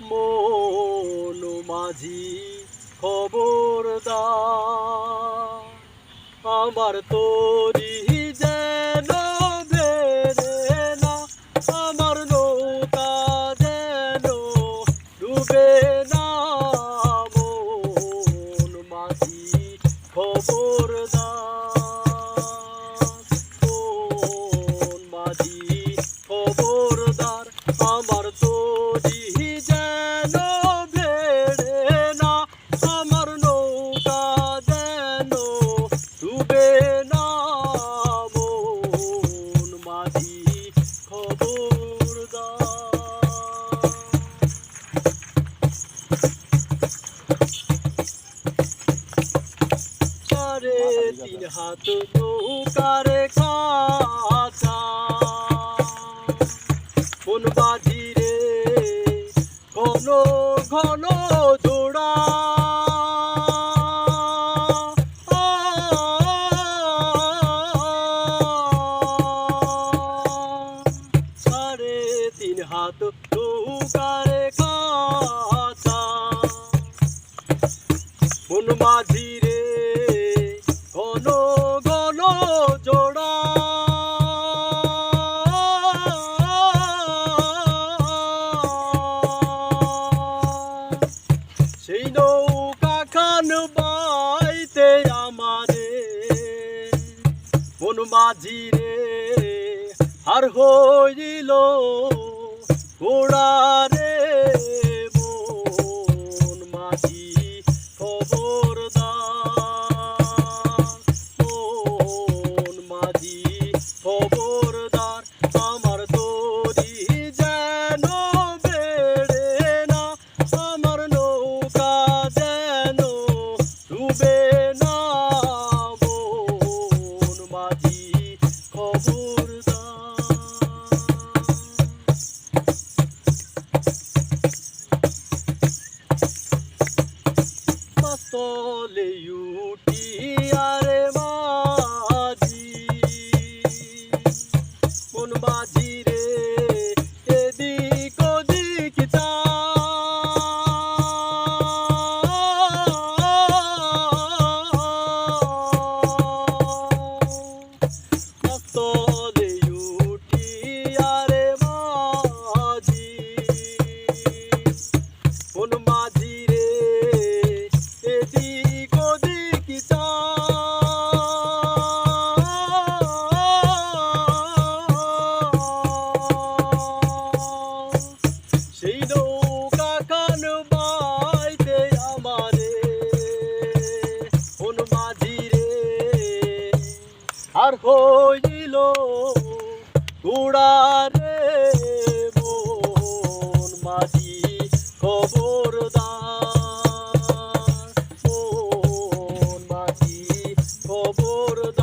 মন মাঝি খবরদার। আমার তরি যেন বেড়ে না আমার নৌকা যেন ডুবে হাত নৌকার খাঁচা। কোন বাজিরে ঘন ঘন জোড়া। সাড়ে তিন নৌকা বাইতে আমারে। কোন মাঝি রে আর হইল ঘোড়া পাতলে উঠি সেই নৌকা কান বাইতে আমারে, কোন মাঝি রে আর হইল উড়ারে মন মাঝি খবরদার। মন মাঝি খবরদার।